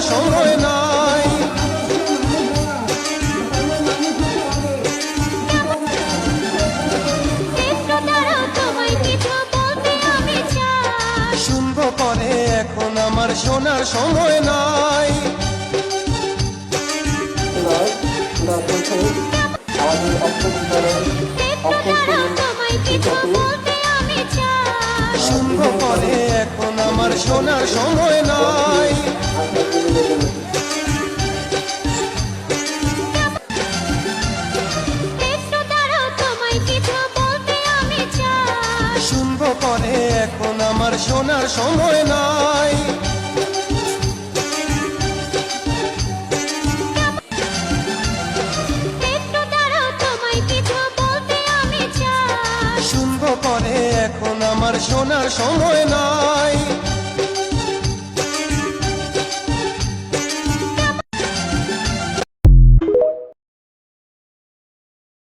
সময় নাই। শুনব পরে এখন আমার সোনার নাই। এখন আমার সময় নাই। শুনব পরে এখন আমার শোনার সময় নাই। শুনব পরে এখন আমার শোনার সময় নাই।